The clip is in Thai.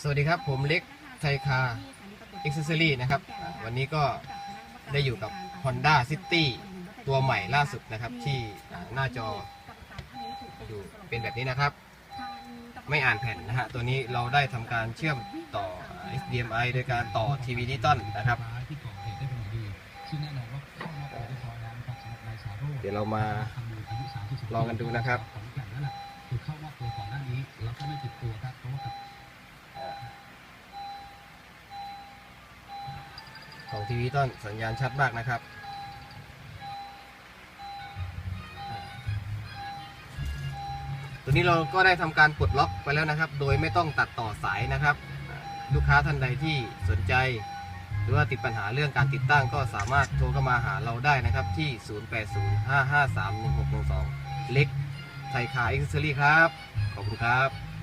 สวัสดีครับ ผมเล็กไทยคาเอ็กซ์เซอรี่นะครับอ่าวันนี้ก็ได้อยู่กับ Honda City ตัวใหม่ล่าสุดนะครับ ที่อ่าหน้าจออยู่เป็นแบบนี้นะครับ ไม่อ่านแผ่นนะฮะ ตัวนี้เราได้ทำการเชื่อมต่อ HDMI โดยการต่อทีวีดิจิตอลนะครับที่ก่อเหตุได้เป็นอย่างดีซึ่งแน่นอนว่าเข้ามอบตัวเรียบร้อยแล้วนะครับสำหรับนายสาโรจน์เดี๋ยวเรามาคำนึงอายุ32ลองกันดูนะครับ ของทีวีตอลสัญญาณชัดมากนะครับตัวนี้เราก็ได้ทำการปลดล็อกไปแล้วนะครับ โดยไม่ต้องตัดต่อสายนะครับ ลูกค้าท่านใดที่สนใจ หรือว่าติดปัญหาเรื่องการติดตั้งก็สามารถโทรเข้ามาหาเราได้นะครับที่ 0805531612 เล็กไทยคาเอ็กซ์เซอรี่ครับ ขอบคุณครับ